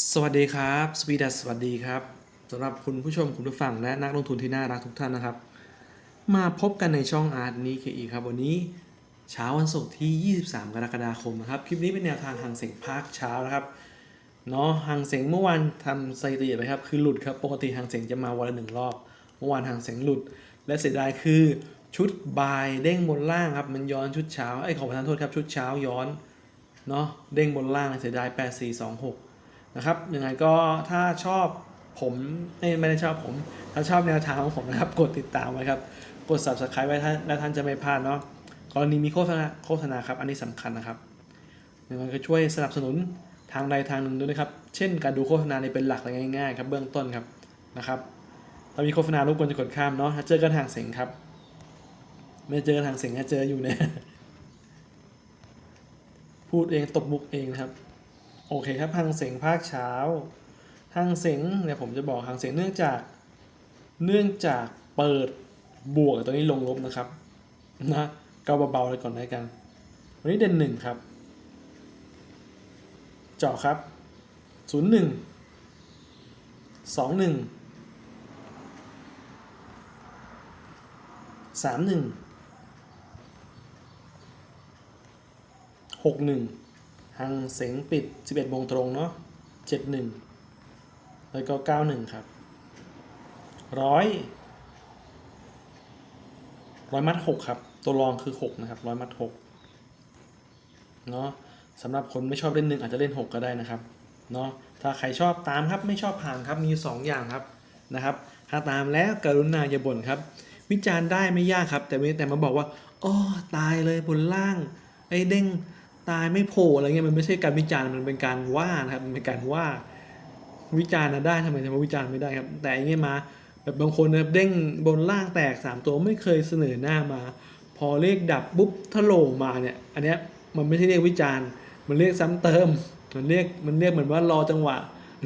สวัสดีครับสวีดัสสวัสดีครับสำหรับคุณผู้ชมคุณผู้ฟังและนักลงทุนที่น่ารักทุกท่านนะครับ มาพบกันในช่องอาร์ตนี้คืออีครับ วันนี้เช้าวันศุกร์ที่ 23 กรกฎาคมนะครับ คลิปนี้เป็นแนวทางหางเสียงภาคเช้านะครับเนาะหางเสียงเมื่อวานทำสถิติไปครับคือหลุดครับปกติหางเสียงจะมาวันละหนึ่งรอบเมื่อวานหางเสียงหลุด และเสียดายคือชุดบายเด้งบนล่างครับมันย้อนชุดเช้าไอ้ขอประทานโทษครับชุดเช้าย้อนเนาะเด้งบนล่างเสียดาย8426 นะครับยังไงก็ถ้าชอบผมไม่ได้ชอบผม ถ้าชอบแนวทางของผมนะครับ กดติดตามไว้ครับ กด subscribe ไว้ท่านแล้วท่านจะไม่พลาดเนาะกรณีมีโฆษณาโฆษณาครับ อันนี้สำคัญนะครับยังไงก็ช่วยสนับสนุนทางใดทางหนึ่งด้วยนะครับ เช่น การดูโฆษณาในเป็นหลักง่ายๆครับเบื้องต้นครับนะครับถ้ามีโฆษณารบกวนจะกดข้ามเนาะถ้าเจอกันทางเสียงครับ ไม่เจอกันทางเสียงถ้าเจออยู่เนี่ยพูดเองตบมุกเองนะครับ โอเคครับหังเสียงภาคเช้าหังเสียงเนี่ยผมจะบอกหังเสียงเนื่องจากเนื่องจากเปิดบวกตัวนี้ลงลบนะครับนะก็เบาๆเลยก่อนได้กัน วันนี้เด่นหนึ่งครับ เจาะครับศูนย์หนึ่งสองหนึ่งสามหนึ่งหกหนึ่ง หังเสงปิด 11โมงตรงเนาะ71 แล้วก็ 91 ครับร้อยร้อยมัด6ครับ ตัวรองคือ6นะครับร้อยมัด6เนาะสำหรับคนไม่ชอบเล่นหนึ่งอาจจะเล่น6ก็ได้นะครับเนาะถ้าใครชอบตามครับไม่ชอบผ่านครับมีสองอย่างครับนะครับ ถ้าตามแล้วกรุณาอย่าบ่นครับ วิจารณ์ได้ไม่ยากครับ แต่ไม่แต่มาบอกว่าอ๋อตายเลยบนล่างไอ้เด้ง ตายไม่โผล่อะไรเงี้ยมันไม่ใช่การวิจารณ์มันเป็นการว่านะครับมันเป็นการว่าวิจารณ์นะได้ทำไมจะมาวิจารณ์ไม่ได้ครับ แต่อันนี้ยมาแบบบางคนนะครับเด้งบนล่างแตก 3 ตัวไม่เคยเสนอหน้ามา พอเลขดับปุ๊บถล่มมาเนี่ย อันเนี้ยมันไม่ใช่เรียกวิจารณ์ มันเรียกซ้ำเติม มันเรียกมันเรียกเหมือนว่ารอจังหวะ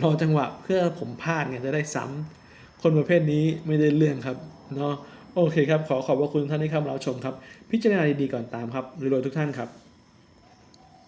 รอจังหวะเพื่อผมพลาดไงจะได้ซ้ำคนประเภทนี้ไม่ได้เรื่องครับเนาะโอเคครับ ขอขอบพระคุณท่านที่เข้ามารับชมครับ พิจารณาดีๆก่อนตามครับรวยๆทุกท่านครับ